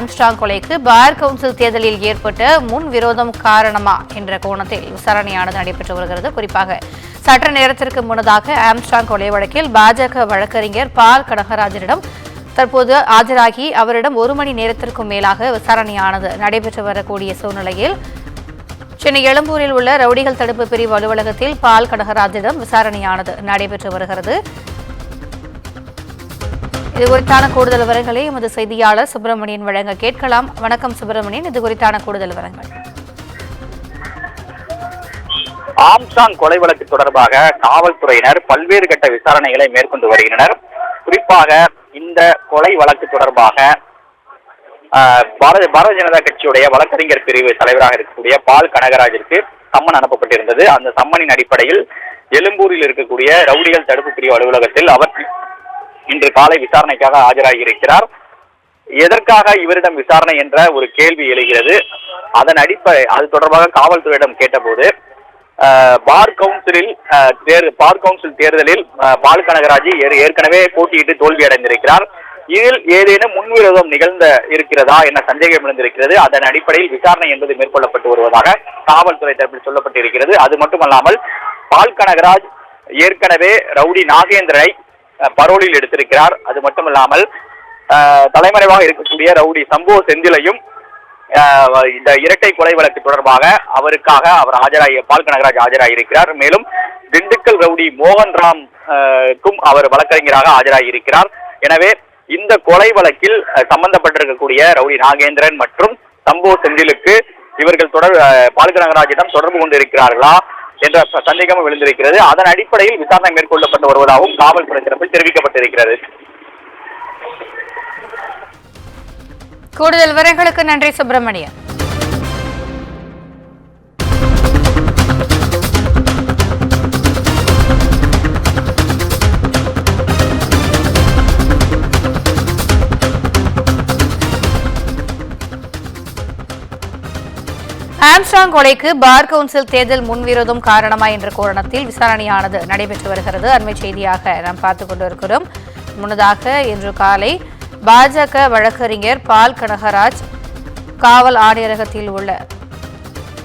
Armstrong கொலைக்கு bar council தேர்தலில் ஏற்பட்ட முன் விரோதம் காரணமா என்ற கோணத்தில் விசாரணையானது நடைபெற்று வருகிறது. குறிப்பாக சற்று நேரத்திற்கு முன்னதாக ஆம்ஸ்டாங் கொலை வழக்கில் பாஜக வழக்கறிஞர் பால் கனகராஜனிடம் தற்போது ஆஜராகி அவரிடம் ஒரு மணி நேரத்திற்கும் மேலாக விசாரணையானது நடைபெற்று வரக்கூடிய சூழ்நிலையில் சென்னை எழும்பூரில் உள்ள ரவுடிகள் தடுப்பு பிரிவு அலுவலகத்தில் பால் கனகராஜிடம் விசாரணையானது நடைபெற்று வருகிறது. இது குறித்தான கூடுதல் விவரங்களை எமது செய்தியாளர் சுப்பிரமணியன் வழங்க கேட்கலாம். வணக்கம் சுப்பிரமணியன். இது குறித்தான கூடுதல் விவரங்கள். ஆம்சாங் கொலை வழக்கு தொடர்பாக காவல்துறையினர் பல்வேறு கட்ட விசாரணைகளை மேற்கொண்டு வருகின்றனர். குறிப்பாக இந்த கொலை வழக்கு தொடர்பாக ஆஹ், பாரத பாரதிய ஜனதா கட்சியுடைய வழக்கறிஞர் பிரிவு தலைவராக இருக்கக்கூடிய பால் கனகராஜிற்கு சம்மன் அனுப்பப்பட்டிருந்தது. அந்த சம்மனின் அடிப்படையில் எழும்பூரில் இருக்கக்கூடிய ரவுடிகள் தடுப்பு பிரிவு அலுவலகத்தில் அவர் இன்று காலை விசாரணைக்காக ஆஜராகி இருக்கிறார். எதற்காக இவரிடம் விசாரணை என்ற ஒரு கேள்வி எழுகிறது. அதன் அடிப்படை அது தொடர்பாக காவல்துறையிடம் கேட்டபோது பார் கவுன்சிலில் தேர் பார் கவுன்சில் தேர்தலில் பால் கனகராஜ் ஏற்கனவே போட்டியிட்டு தோல்வி அடைந்திருக்கிறார். இதில் ஏதேனும் முன்விரோதம் நிகழ்ந்த இருக்கிறதா என சந்தேகம் எழுந்திருக்கிறது. அதன் அடிப்படையில் விசாரணை என்பது மேற்கொள்ளப்பட்டு வருவதாக காவல்துறை தரப்பில் சொல்லப்பட்டிருக்கிறது. அது மட்டுமல்லாமல் பால் கனகராஜ் ஏற்கனவே ரவுடி நாகேந்திரனை பரோலில் எடுத்திருக்கிறார். அது மட்டும் இல்லாமல் தலைமறைவாக இருக்கக்கூடிய ரவுடி சம்போ செந்திலையும் இந்த இரட்டை கொலை வழக்கு தொடர்பாக அவருக்காக அவர் ஆஜராகி பால் நகராஜ் ஆஜராகியிருக்கிறார் மேலும் திண்டுக்கல் ரவுடி மோகன் ராம் க்கும் அவர் வழக்கறிஞராக ஆஜராகியிருக்கிறார் எனவே இந்த கொலை வழக்கில் சம்பந்தப்பட்டிருக்கக்கூடிய ரவுடி நாகேந்திரன் மற்றும் சம்போ செந்திலுக்கு இவர்கள் தொடர் அஹ், நகராஜிடம் தொடர்பு கொண்டிருக்கிறார்களா? என்ற சந்தேகமும் விழுந்திருக்கிறது அதன் அடிப்படையில் விசாரணை மேற்கொள்ளப்பட்டு வருவதாகவும் காவல்துறை தரப்பில் தெரிவிக்கப்பட்டிருக்கிறது. கூடுதல் விவரங்களுக்கு நன்றி சுப்பிரமணியன். ஆம்ஸ்டாங் கொலைக்கு பார் கவுன்சில் தேர்தல் முன்விரோதம் காரணமா என்ற கோணத்தில் விசாரணையானது நடைபெற்று வருகிறது. அண்மை செய்தியாக நாம் பார்த்துக் கொண்டிருக்கிறோம். முன்னதாக இன்று காலை பாஜக வழக்கறிஞர் பால் கனகராஜ் காவல் ஆணையரகத்தில் உள்ள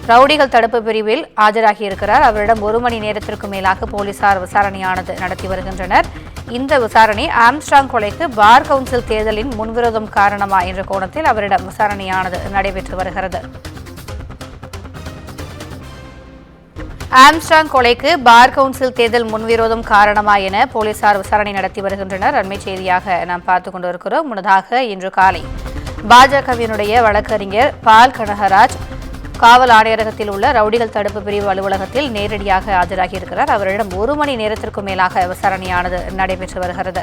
ரவுடிகள் தடுப்பு பிரிவில் ஆஜராகியிருக்கிறார். அவரிடம் ஒரு மணி நேரத்திற்கு மேலாக போலீசார் விசாரணையானது நடத்தி வருகின்றனர். இந்த விசாரணை ஆம்ஸ்டாங் கொலைக்கு பார் கவுன்சில் தேர்தலின் முன்விரோதம் காரணமா என்ற கோணத்தில் அவரிடம் விசாரணையானது நடைபெற்று வருகிறது. ஆம்ஸ்டாங் கொலைக்கு பார் கவுன்சில் தேர்தல் முன்விரோதம் காரணமா என போலீசார் விசாரணை நடத்தி வருகின்றனர். அண்மை செய்தியாக நாம் பார்த்துக் கொண்டிருக்கிறோம். முன்னதாக இன்று காலை பாஜகவினுடைய வழக்கறிஞர் பால் கனகராஜ் காவல் ஆணையரகத்தில் உள்ள ரவுடிகள் தடுப்பு பிரிவு அலுவலகத்தில் நேரடியாக ஆஜராகியிருக்கிறார். அவரிடம் ஒரு மணி நேரத்திற்கும் மேலாக விசாரணையானது நடைபெற்று வருகிறது.